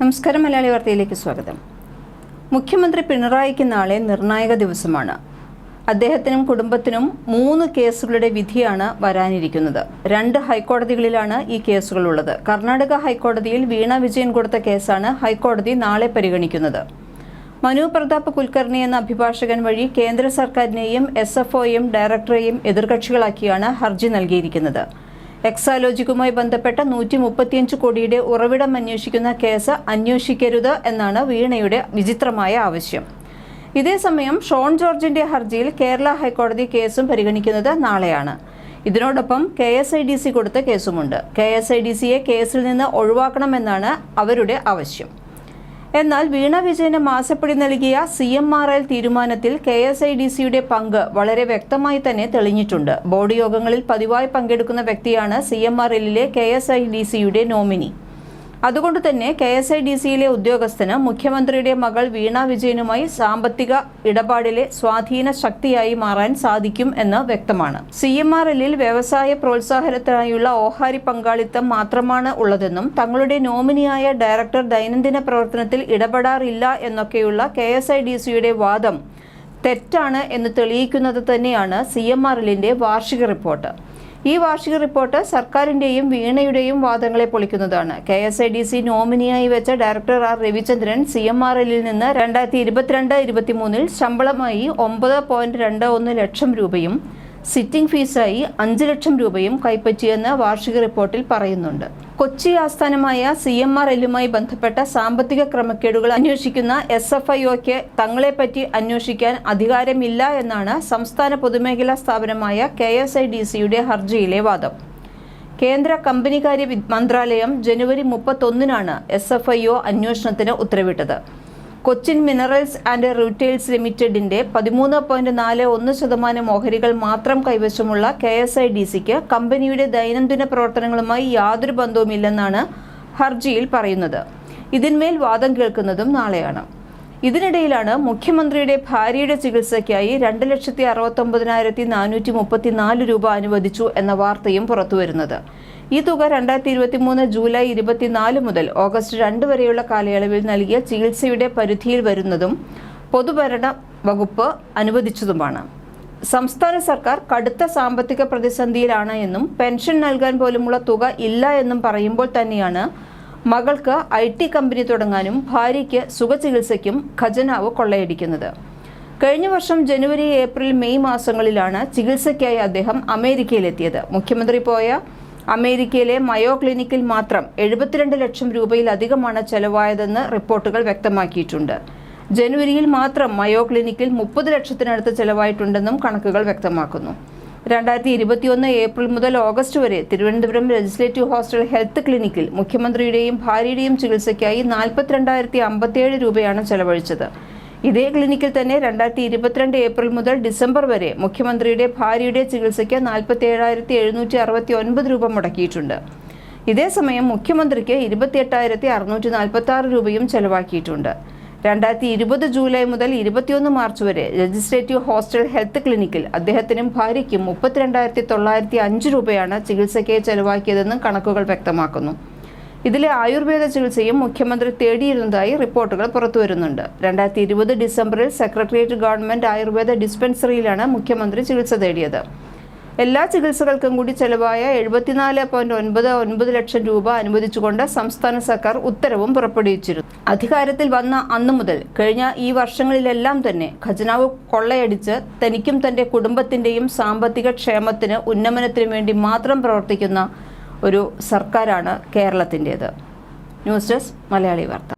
നമസ്കാരം മലയാളി വാർത്തയിലേക്ക് സ്വാഗതം. മുഖ്യമന്ത്രി പിണറായിക്ക് നാളെ നിർണായക ദിവസമാണ്. അദ്ദേഹത്തിനും കുടുംബത്തിനും മൂന്ന് കേസുകളുടെ വിധിയാണ് വരാനിരിക്കുന്നത്. രണ്ട് ഹൈക്കോടതികളിലാണ് ഈ കേസുകളുള്ളത്. കർണാടക ഹൈക്കോടതിയിൽ വീണ വിജയൻ കൊടുത്ത കേസാണ് ഹൈക്കോടതി നാളെ പരിഗണിക്കുന്നത്. മനു പ്രതാപ് കുൽക്കർണി എന്ന അഭിഭാഷകൻ വഴി കേന്ദ്ര സർക്കാരിനെയും എസ് എഫ് ഒയും ഡയറക്ടറെയും എതിർകക്ഷികളാക്കിയാണ് ഹർജി നൽകിയിരിക്കുന്നത്. എക്സാലോജിക്കുമായി ബന്ധപ്പെട്ട നൂറ്റി മുപ്പത്തിയഞ്ച് കോടിയുടെ ഉറവിടം അന്വേഷിക്കുന്ന കേസ് അന്വേഷിക്കരുത് എന്നാണ് വീണയുടെ വിചിത്രമായ ആവശ്യം. ഇതേസമയം ഷോൺ ജോർജിന്റെ ഹർജിയിൽ കേരള ഹൈക്കോടതി കേസും പരിഗണിക്കുന്നത് നാളെയാണ്. ഇതിനോടൊപ്പം K S I D C കൊടുത്ത കേസുമുണ്ട്. കെ എസ് ഐ ഡി സിയെ കേസിൽ നിന്ന് ഒഴിവാക്കണമെന്നാണ് അവരുടെ ആവശ്യം. എന്നാൽ വീണ വിജയന് മാസപ്പടി നൽകിയ സി എം ആർ എൽ തീരുമാനത്തിൽ കെ എസ് ഐ ഡി സിയുടെ പങ്ക് വളരെ വ്യക്തമായി തന്നെ തെളിഞ്ഞിട്ടുണ്ട്. ബോർഡ് യോഗങ്ങളിൽ പതിവായി പങ്കെടുക്കുന്ന വ്യക്തിയാണ് സി എം ആർ എല്ലിലെ കെ എസ് ഐ ഡി സിയുടെ നോമിനി. അതുകൊണ്ട് തന്നെ കെ എസ് ഐ ഡി സിയിലെ ഉദ്യോഗസ്ഥന് മുഖ്യമന്ത്രിയുടെ മകൾ വീണ വിജയനുമായി സാമ്പത്തിക ഇടപാടിലെ സ്വാധീന ശക്തിയായി മാറാൻ സാധിക്കും എന്ന് വ്യക്തമാണ്. സി എം ആർ എല്ലിൽ വ്യവസായ പ്രോത്സാഹനത്തിനായുള്ള ഓഹാരി പങ്കാളിത്തം മാത്രമാണ് ഉള്ളതെന്നും തങ്ങളുടെ നോമിനിയായ ഡയറക്ടർ ദൈനംദിന പ്രവർത്തനത്തിൽ ഇടപെടാറില്ല എന്നൊക്കെയുള്ള കെ എസ് ഐ ഡി സിയുടെ വാദം തെറ്റാണ് എന്ന് തെളിയിക്കുന്നത് തന്നെയാണ് സി എം ആർ എല്ലിന്റെ വാർഷിക റിപ്പോർട്ട്. ഈ വാർഷിക റിപ്പോർട്ട് സർക്കാരിന്റെയും വീണയുടെയും വാദങ്ങളെ പൊളിക്കുന്നതാണ്. K S I D C നോമിനിയായി വെച്ച director R Ravichandran C M R എല്ലിൽ നിന്ന് രണ്ടായിരത്തി ഇരുപത്തിരണ്ട് ഇരുപത്തിമൂന്നിൽ ശമ്പളമായി ഒമ്പത് പോയിന്റ് രണ്ട് ഒന്ന് ലക്ഷം രൂപയും സിറ്റിംഗ് ഫീസായി അഞ്ച് ലക്ഷം രൂപയും കൈപ്പറ്റിയെന്ന് വാർഷിക റിപ്പോർട്ടിൽ പറയുന്നുണ്ട്. കൊച്ചി ആസ്ഥാനമായ സി എം ആർ എല്ലുമായി ബന്ധപ്പെട്ട സാമ്പത്തിക ക്രമക്കേടുകൾ അന്വേഷിക്കുന്ന എസ് എഫ് ഐ ഒക്ക് തങ്ങളെപ്പറ്റി അന്വേഷിക്കാൻ അധികാരമില്ല എന്നാണ് സംസ്ഥാന പൊതുമേഖലാ സ്ഥാപനമായ കെ എസ് ഐ ഡി സിയുടെ ഹർജിയിലെ വാദം. കേന്ദ്ര കമ്പനികാര്യ മന്ത്രാലയം ജനുവരി മുപ്പത്തൊന്നിനാണ് എസ് എഫ് ഐ ഒ അന്വേഷണത്തിന് ഉത്തരവിട്ടത്. കൊച്ചിൻ മിനറൽസ് ആൻഡ് റീറ്റെയിൽസ് ലിമിറ്റഡിന്റെ പതിമൂന്ന് പോയിന്റ് നാല് ഒന്ന് ശതമാനം ഓഹരികൾ മാത്രം കൈവശമുള്ള കെ എസ് ഐ ഡി സിക്ക് കമ്പനിയുടെ ദൈനംദിന പ്രവർത്തനങ്ങളുമായി യാതൊരു ബന്ധവുമില്ലെന്നാണ് ഹർജിയിൽ പറയുന്നത്. ഇതിന്മേൽ വാദം കേൾക്കുന്നതും നാളെയാണ്. ഇതിനിടയിലാണ് മുഖ്യമന്ത്രിയുടെ ഭാര്യയുടെ ചികിത്സയ്ക്കായി രണ്ട് ലക്ഷത്തി അറുപത്തൊമ്പതിനായിരത്തി നാനൂറ്റി മുപ്പത്തിനാല് രൂപ അനുവദിച്ചു എന്ന വാർത്തയും പുറത്തുവരുന്നത്. ഈ തുക രണ്ടായിരത്തി ഇരുപത്തി മൂന്ന് ജൂലൈ ഇരുപത്തിനാല് മുതൽ ഓഗസ്റ്റ് രണ്ട് വരെയുള്ള കാലയളവിൽ നൽകിയ ചികിത്സയുടെ പരിധിയിൽ വരുന്നതും പൊതുഭരണ വകുപ്പ് അനുവദിച്ചതുമാണ്. സംസ്ഥാന സർക്കാർ കടുത്ത സാമ്പത്തിക പ്രതിസന്ധിയിലാണ് എന്നും പെൻഷൻ നൽകാൻ പോലുമുള്ള തുക ഇല്ല എന്നും പറയുമ്പോൾ തന്നെയാണ് മകൾക്ക് ഐ ടി കമ്പനി തുടങ്ങാനും ഭാര്യയ്ക്ക് സുഖചികിത്സയ്ക്കും ഖജനാവ് കൊള്ളയടിക്കുന്നത്. കഴിഞ്ഞ വർഷം ജനുവരി ഏപ്രിൽ മെയ് മാസങ്ങളിലാണ് ചികിത്സയ്ക്കായി അദ്ദേഹം അമേരിക്കയിലെത്തിയത്. മുഖ്യമന്ത്രി പോയ അമേരിക്കയിലെ മയോ ക്ലിനിക്കിൽ മാത്രം എഴുപത്തിരണ്ട് ലക്ഷം രൂപയിലധികമാണ് ചെലവായതെന്ന് റിപ്പോർട്ടുകൾ വ്യക്തമാക്കിയിട്ടുണ്ട്. ജനുവരിയിൽ മാത്രം മയോ ക്ലിനിക്കിൽ മുപ്പത് ലക്ഷത്തിനടുത്ത് ചെലവായിട്ടുണ്ടെന്നും കണക്കുകൾ വ്യക്തമാക്കുന്നു. രണ്ടായിരത്തി ഇരുപത്തിയൊന്ന് ഏപ്രിൽ മുതൽ ഓഗസ്റ്റ് വരെ തിരുവനന്തപുരം ലെജിസ്ലേറ്റീവ് ഹോസ്റ്റൽ ഹെൽത്ത് ക്ലിനിക്കിൽ മുഖ്യമന്ത്രിയുടെയും ഭാര്യയുടെയും ചികിത്സയ്ക്കായി നാൽപ്പത്തിരണ്ടായിരത്തി അമ്പത്തിയേഴ് രൂപയാണ് ചെലവഴിച്ചത്. ഇതേ ക്ലിനിക്കിൽ തന്നെ രണ്ടായിരത്തി ഇരുപത്തിരണ്ട് ഏപ്രിൽ മുതൽ ഡിസംബർ വരെ മുഖ്യമന്ത്രിയുടെ ഭാര്യയുടെ ചികിത്സയ്ക്ക് നാൽപ്പത്തി എഴുന്നൂറ്റി അറുപത്തി ഒൻപത് രൂപ മുടക്കിയിട്ടുണ്ട്. ഇതേസമയം മുഖ്യമന്ത്രിക്ക് ഇരുപത്തിയെട്ടായിരത്തി അറുന്നൂറ്റി നാൽപ്പത്തി ആറ് രൂപയും ചെലവാക്കിയിട്ടുണ്ട്. രണ്ടായിരത്തി ഇരുപത് ജൂലൈ മുതൽ ഇരുപത്തിയൊന്ന് മാർച്ച് വരെ രജിസ്ട്രേറ്റീവ് ഹോസ്റ്റൽ ഹെൽത്ത് ക്ലിനിക്കിൽ അദ്ദേഹത്തിനും ഭാര്യയ്ക്കും മുപ്പത്തിരണ്ടായിരത്തി തൊള്ളായിരത്തി അഞ്ച് രൂപയാണ് ചികിത്സയ്ക്ക് ചെലവാക്കിയതെന്ന് കണക്കുകൾ വ്യക്തമാക്കുന്നു. ഇതിലെ ആയുർവേദ ചികിത്സയും മുഖ്യമന്ത്രി തേടിയിരുന്നതായി റിപ്പോർട്ടുകൾ പുറത്തുവരുന്നുണ്ട്. രണ്ടായിരത്തി ഇരുപത് ഡിസംബറിൽ സെക്രട്ടേറിയറ്റ് ഗവൺമെന്റ് ആയുർവേദ ഡിസ്പെൻസറിയിലാണ് മുഖ്യമന്ത്രി ചികിത്സ തേടിയത്. എല്ലാ ചികിത്സകൾക്കും കൂടി ചെലവായ എഴുപത്തിനാല് പോയിന്റ് ഒൻപത് ഒൻപത് ലക്ഷം രൂപ അനുവദിച്ചുകൊണ്ട് സംസ്ഥാന സർക്കാർ ഉത്തരവും പുറപ്പെടുവിച്ചിരുന്നു. അധികാരത്തിൽ വന്ന അന്നു മുതൽ കഴിഞ്ഞ ഈ വർഷങ്ങളിലെല്ലാം തന്നെ ഖജനാവ് കൊള്ളയടിച്ച് തനിക്കും തന്റെ കുടുംബത്തിന്റെയും സാമ്പത്തിക ക്ഷേമത്തിന് ഉന്നമനത്തിനു വേണ്ടി മാത്രം പ്രവർത്തിക്കുന്ന ഒരു സർക്കാരാണ് കേരളത്തിന്റേത് ന്യൂസ് ഡെസ്ക് മലയാളി വാർത്ത.